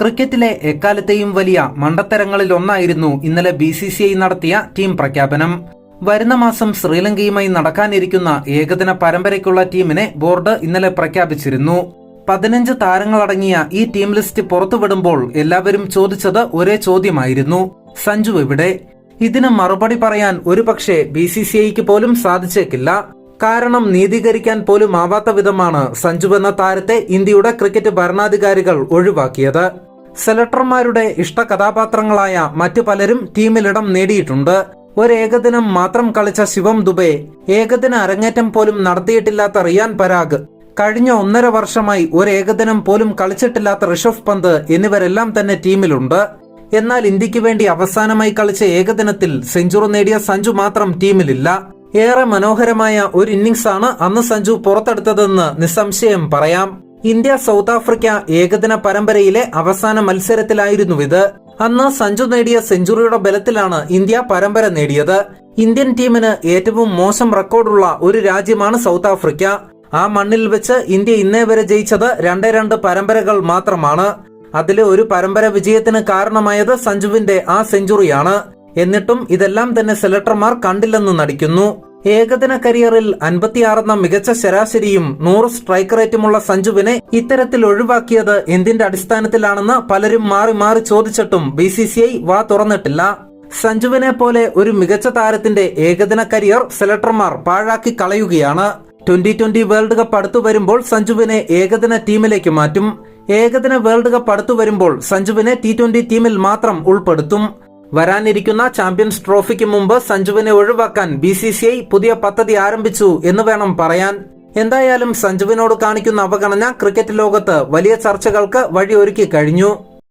ക്രിക്കറ്റിലെ എക്കാലത്തെയും വലിയ മണ്ടത്തരങ്ങളിൽ ഒന്നായിരുന്നു ഇന്നലെ ബി സി സി ഐ നടത്തിയ ടീം പ്രഖ്യാപനം. വരുന്ന മാസം ശ്രീലങ്കയുമായി നടക്കാനിരിക്കുന്ന ഏകദിന പരമ്പരയ്ക്കുള്ള ടീമിനെ ബോർഡ് ഇന്നലെ പ്രഖ്യാപിച്ചിരുന്നു. പതിനഞ്ച് താരങ്ങളടങ്ങിയ ഈ ടീം ലിസ്റ്റ് പുറത്തുവിടുമ്പോൾ എല്ലാവരും ചോദിച്ചത് ഒരേ ചോദ്യമായിരുന്നു. സഞ്ജു എവിടെ? ഇതിന് മറുപടി പറയാൻ ഒരുപക്ഷെ ബി സി സി ഐക്ക് പോലും സാധിച്ചേക്കില്ല. കാരണം നീതീകരിക്കാൻ പോലും ആവാത്ത വിധമാണ് സഞ്ജു എന്ന താരത്തെ ഇന്ത്യയുടെ ക്രിക്കറ്റ് ഭരണാധികാരികൾ ഒഴിവാക്കിയത്. സെലക്ടർമാരുടെ ഇഷ്ട കഥാപാത്രങ്ങളായ മറ്റു പലരും ടീമിലിടം നേടിയിട്ടുണ്ട്. ഒരു ഏകദിനം മാത്രം കളിച്ച ശിവം ദുബെ ഏകദിന അരങ്ങേറ്റം പോലും നടത്തിയിട്ടില്ലാത്ത റിയാൻ പരാഗ് കഴിഞ്ഞ ഒന്നര വർഷമായി ഒരു ഏകദിനം പോലും കളിച്ചിട്ടില്ലാത്ത ഋഷഭ് പന്ത് എന്നിവരെല്ലാം തന്നെ ടീമിലുണ്ട്. എന്നാൽ ഇന്ത്യയ്ക്ക് വേണ്ടി അവസാനമായി കളിച്ച ഏകദിനത്തിൽ സെഞ്ചുറി നേടിയ സഞ്ജു മാത്രം ടീമിലില്ല. ഏറെ മനോഹരമായ ഒരു ഇന്നിംഗ്സ് ആണ് അന്ന് സഞ്ജു പുറത്തെടുത്തതെന്ന് നിസ്സംശയം പറയാം. ഇന്ത്യ സൗത്ത് ആഫ്രിക്ക ഏകദിന പരമ്പരയിലെ അവസാന മത്സരത്തിലായിരുന്നു ഇത്. അന്ന് സഞ്ജു നേടിയ സെഞ്ചുറിയുടെ ബലത്തിലാണ് ഇന്ത്യ പരമ്പര നേടിയത്. ഇന്ത്യൻ ടീമിന് ഏറ്റവും മോശം റെക്കോർഡുള്ള ഒരു രാജ്യമാണ് സൗത്ത് ആഫ്രിക്ക. ആ മണ്ണിൽ വെച്ച് ഇന്ത്യ ഇന്നേ വരെ ജയിച്ചത് രണ്ടേ രണ്ട് പരമ്പരകൾ മാത്രമാണ്. അതിലെ ഒരു പരമ്പര വിജയത്തിന് കാരണമായത് സഞ്ജുവിന്റെ ആ സെഞ്ചുറിയാണ്. എന്നിട്ടും ഇതെല്ലാം തന്നെ സെലക്ടർമാർ കണ്ടില്ലെന്ന് നടിക്കുന്നു. ഏകദിന കരിയറിൽ അൻപത്തിയാറെന്ന മികച്ച ശരാശരിയും നൂറ് സ്ട്രൈക്ക് റേറ്റുമുള്ള സഞ്ജുവിനെ ഇത്തരത്തിൽ ഒഴിവാക്കിയത് എന്തിന്റെ അടിസ്ഥാനത്തിലാണെന്ന് പലരും മാറി മാറി ചോദിച്ചിട്ടും ബി സി സി ഐ വാ തുറന്നിട്ടില്ല. സഞ്ജുവിനെ പോലെ ഒരു മികച്ച താരത്തിന്റെ ഏകദിന കരിയർ സെലക്ടർമാർ പാഴാക്കി കളയുകയാണ്. ട്വന്റി ട്വന്റി വേൾഡ് കപ്പ് അടുത്തു വരുമ്പോൾ സഞ്ജുവിനെ ഏകദിന ടീമിലേക്ക് മാറ്റും. ഏകദിന വേൾഡ് കപ്പ് അടുത്തു വരുമ്പോൾ സഞ്ജുവിനെ ടി ട്വന്റി ടീമിൽ മാത്രം ഉൾപ്പെടുത്തും. വരാനിരിക്കുന്ന ചാമ്പ്യൻസ് ട്രോഫിക്ക് മുമ്പ് സഞ്ജുവിനെ ഒഴിവാക്കാൻ ബി സി സി ഐ പുതിയ പദ്ധതി ആരംഭിച്ചു എന്ന് വേണം പറയാൻ. എന്തായാലും സഞ്ജുവിനോട് കാണിക്കുന്ന അവഗണന ക്രിക്കറ്റ് ലോകത്ത് വലിയ ചർച്ചകൾക്ക് വഴിയൊരുക്കി കഴിഞ്ഞു.